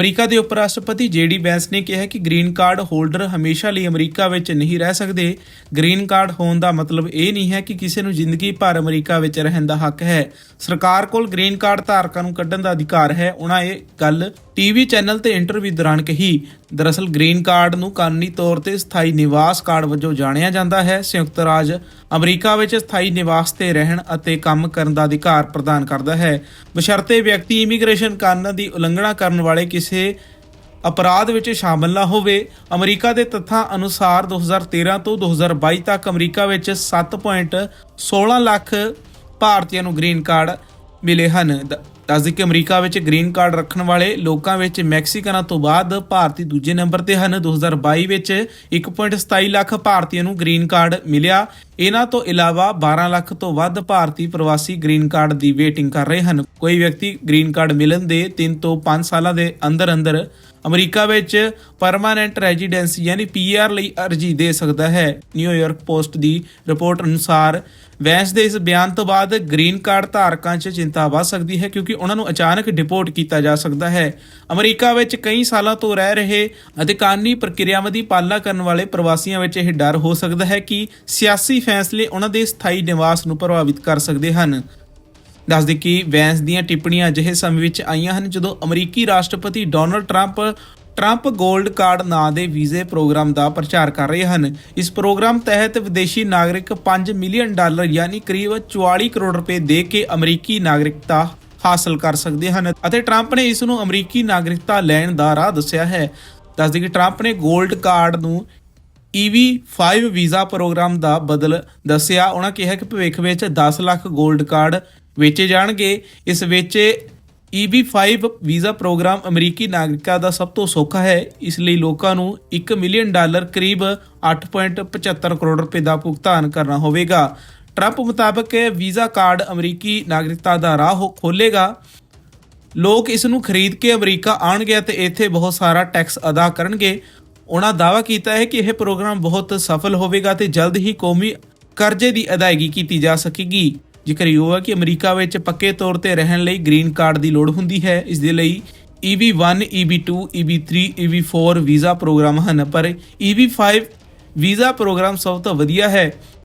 America ਦੇ ਉਪ ਰਾਸ਼ਟਰਪਤੀ ਜੇਡੀ ਵੈਂਸ ਨੇ ਕਿਹਾ ਕਿ ਗ੍ਰੀਨ ਕਾਰਡ ਹੋਲਡਰ ਹਮੇਸ਼ਾ ਲਈ ਅਮਰੀਕਾ ਵਿੱਚ ਨਹੀਂ ਰਹਿ ਸਕਦੇ। ਗ੍ਰੀਨ ਕਾਰਡ ਹੋਣ ਦਾ ਮਤਲਬ ਇਹ ਨਹੀਂ ਹੈ ਕਿ ਕਿਸੇ ਨੂੰ ਜ਼ਿੰਦਗੀ ਭਰ ਅਮਰੀਕਾ ਵਿੱਚ ਰਹਿਣ ਦਾ ਹੱਕ ਹੈ। ਸਰਕਾਰ ਕੋਲ ਗ੍ਰੀਨ ਕਾਰਡ ਧਾਰਕਾਂ ਨੂੰ ਕੱਢਣ ਦਾ ਅਧਿਕਾਰ ਹੈ, ਉਹਨਾਂ ਇਹ ਗੱਲ ਟੀਵੀ ਚੈਨਲ ਤੇ ਇੰਟਰਵਿਊ ਦੌਰਾਨ ਕਹੀ, ਦਰਅਸਲ ਗ੍ਰੀਨ ਕਾਰਡ ਨੂੰ ਕਾਨੂੰਨੀ ਤੌਰ ਤੇ ਸਥਾਈ ਨਿਵਾਸ ਕਾਰਡ ਵਜੋਂ ਜਾਣਿਆ ਜਾਂਦਾ ਹੈ। ਸੰਯੁਕਤ ਰਾਜ ਅਮਰੀਕਾ ਵਿੱਚ ਸਥਾਈ ਨਿਵਾਸ ਤੇ ਰਹਿਣ ਅਤੇ ਕੰਮ ਕਰਨ ਦਾ ਅਧਿਕਾਰ ਪ੍ਰਦਾਨ ਕਰਦਾ ਹੈ। ਬਸ਼ਰਤੇ ਵਿਅਕਤੀ ਇਮੀਗ੍ਰੇਸ਼ਨ ਕਾਨੂੰਨਾਂ ਦੀ ਉਲੰਘਣਾ ਕਰਨ ਵਾਲੇ ਕਿਸੇ ਅਪਰਾਧ ਵਿੱਚ ਸ਼ਾਮਲ ਨਾ ਹੋਵੇ। ਅਮਰੀਕਾ ਦੇ ਤੱਥਾਂ ਅਨੁਸਾਰ 2013 ਤੋਂ 2022 ਤੱਕ ਅਮਰੀਕਾ ਵਿੱਚ 7.16 ਲੱਖ ਭਾਰਤੀਆਂ ਨੂੰ ਗ੍ਰੀਨ ਕਾਰਡ ਮਿਲੇ ਹਨ। ਦੱਸਦੇ ਕਿ ਅਮਰੀਕਾ ਵਿੱਚ ਗ੍ਰੀਨ ਕਾਰਡ ਰੱਖਣ ਵਾਲੇ ਲੋਕਾਂ ਵਿੱਚ ਮੈਕਸੀਕਨਾਂ ਤੋਂ ਬਾਅਦ ਭਾਰਤੀ ਦੂਜੇ ਨੰਬਰ ਤੇ ਹਨ। 2022 ਵਿੱਚ 1.27 ਲੱਖ ਭਾਰਤੀਆਂ ਨੂੰ ਗ੍ਰੀਨ ਕਾਰਡ ਮਿਲਿਆ। ਇਹਨਾਂ ਤੋਂ ਇਲਾਵਾ 12 ਲੱਖ ਤੋਂ ਵੱਧ ਭਾਰਤੀ ਪ੍ਰਵਾਸੀ ਗ੍ਰੀਨ ਕਾਰਡ ਦੀ ਵੇਟਿੰਗ ਕਰ ਰਹੇ ਹਨ। ਕੋਈ ਵਿਅਕਤੀ ਗ੍ਰੀਨ ਕਾਰਡ ਮਿਲਣ ਦੇ 3 ਤੋਂ 5 ਸਾਲਾਂ ਦੇ ਅੰਦਰ ਅੰਦਰ ਅਮਰੀਕਾ ਵਿੱਚ ਪਰਮਾਨੈਂਟ ਰੈਜ਼ੀਡੈਂਸੀ ਯਾਨੀ ਪੀਆਰ ਲਈ ਅਰਜ਼ੀ ਦੇ ਸਕਦਾ ਹੈ। ਨਿਊਯਾਰਕ ਪੋਸਟ ਦੀ ਰਿਪੋਰਟ ਅਨੁਸਾਰ ਵੈਂਸ ਦੇ ਇਸ ਬਿਆਨ ਤੋਂ ਬਾਅਦ ਗ੍ਰੀਨ ਕਾਰਡ ਧਾਰਕਾਂ 'ਚ ਚਿੰਤਾ ਵੱਧ ਸਕਦੀ ਹੈ ਕਿਉਂਕਿ ਉਹਨਾਂ ਨੂੰ ਅਚਾਨਕ ਡਿਪੋਰਟ ਕੀਤਾ ਜਾ ਸਕਦਾ ਹੈ। ਅਮਰੀਕਾ ਵਿੱਚ ਕਈ ਸਾਲਾਂ ਤੋਂ ਰਹਿ ਰਹੇ ਅਤੇ ਕਾਨੂੰਨੀ ਪ੍ਰਕਿਰਿਆਵਾਂ ਦੀ ਪਾਲਣਾ ਕਰਨ ਵਾਲੇ ਪ੍ਰਵਾਸੀਆਂ ਵਿੱਚ ਇਹ ਡਰ ਹੋ ਸਕਦਾ ਹੈ ਕਿ ਸਿਆਸੀ ਫੈਸਲੇ ਉਹਨਾਂ ਦੇ ਸਥਾਈ ਨਿਵਾਸ ਨੂੰ ਪ੍ਰਭਾਵਿਤ ਕਰ ਸਕਦੇ ਹਨ। ਦੱਸਦੇ ਕਿ ਵੈਂਸ ਦੀਆਂ ਟਿੱਪਣੀਆਂ ਅਜਿਹੇ ਸਮੇਂ ਵਿੱਚ ਆਈਆਂ ਹਨ ਜਦੋਂ ਅਮਰੀਕੀ ਰਾਸ਼ਟਰਪਤੀ ਡੋਨਲਡ ਟਰੰਪ ਟਰੰਪ 골ਡ ਕਾਰਡ ਨਾਂ ਦੇ ਵੀਜ਼ੇ ਪ੍ਰੋਗਰਾਮ ਦਾ ਪ੍ਰਚਾਰ ਕਰ ਰਹੇ ਹਨ। ਇਸ ਪ੍ਰੋਗਰਾਮ ਤਹਿਤ ਵਿਦੇਸ਼ੀ ਨਾਗਰਿਕ 5 ਮਿਲੀਅਨ ਡਾਲਰ ਯਾਨੀ ਕਰੀਬ 44 ਕਰੋੜ ਰੁਪਏ ਦੇ ਕੇ ਅਮਰੀਕੀ ਨਾਗਰਿਕਤਾ ਹਾਸਲ ਕਰ ਸਕਦੇ ਹਨ ਅਤੇ ਟਰੰਪ ਨੇ ਇਸ ਨੂੰ ਅਮਰੀਕੀ ਨਾਗਰਿਕਤਾ ਲੈਣ ਦਾ ਰਾਹ ਦੱਸਿਆ ਹੈ। ਦੱਸਦੇ ਕਿ ਟਰੰਪ ਨੇ 골ਡ ਕਾਰਡ ਨੂੰ EV5 ਵੀਜ਼ਾ ਪ੍ਰੋਗਰਾਮ ਦਾ ਬਦਲ ਦੱਸਿਆ। ਉਹਨਾਂ ਕਿਹਾ ਕਿ ਭਵਿੱਖ ਵਿੱਚ 10 ਲੱਖ 골ਡ ਕਾਰਡ ਵੇਚੇ ਜਾਣਗੇ। ਇਸ ਵਿੱਚ EB5 ਵੀਜ਼ਾ ਪ੍ਰੋਗਰਾਮ ਅਮਰੀਕੀ ਨਾਗਰਿਕਾਂ ਦਾ ਸਭ ਤੋਂ ਸੌਖਾ ਹੈ। ਇਸ ਲਈ ਲੋਕਾਂ ਨੂੰ 1 ਮਿਲੀਅਨ ਡਾਲਰ ਕਰੀਬ 8.75 ਕਰੋੜ ਰੁਪਏ ਦਾ ਭੁਗਤਾਨ ਕਰਨਾ ਹੋਵੇਗਾ। ਟਰੰਪ ਮੁਤਾਬਕ ਵੀਜ਼ਾ ਕਾਰਡ ਅਮਰੀਕੀ ਨਾਗਰਿਕਤਾ ਦਾ ਰਾਹ ਖੋਲੇਗਾ ਲੋਕ ਇਸ ਨੂੰ ਖਰੀਦ ਕੇ ਅਮਰੀਕਾ ਆਉਣਗੇ ਅਤੇ ਇੱਥੇ ਬਹੁਤ ਸਾਰਾ ਟੈਕਸ ਅਦਾ ਕਰਨਗੇ। ਉਹਨਾਂ ਦਾਅਵਾ ਕੀਤਾ ਹੈ ਕਿ ਇਹ ਪ੍ਰੋਗਰਾਮ ਬਹੁਤ ਸਫਲ ਹੋਵੇਗਾ ਤੇ ਜਲਦ ਹੀ ਕੌਮੀ ਕਰਜ਼ੇ ਦੀ ਅਦਾਇਗੀ ਕੀਤੀ ਜਾ ਸਕੇਗੀ। ਜ਼ਿਕਰਯੋਗ ਹੈ ਕਿ ਅਮਰੀਕਾ ਵਿੱਚ ਪੱਕੇ ਤੌਰ ਤੇ ਰਹਿਣ ਲਈ ਗ੍ਰੀਨ ਕਾਰਡ ਦੀ ਲੋੜ ਹੁੰਦੀ ਹੈ ਇਸ ਦੇ ਲਈ E EB1, EB2, EB3, EB4 visa programme ਹਨ ਪਰ EB5 ਵੀਜ਼ਾ ਪ੍ਰੋਗਰਾਮ ਸਭ ਤੋਂ ਵਧੀਆ ਹੈ।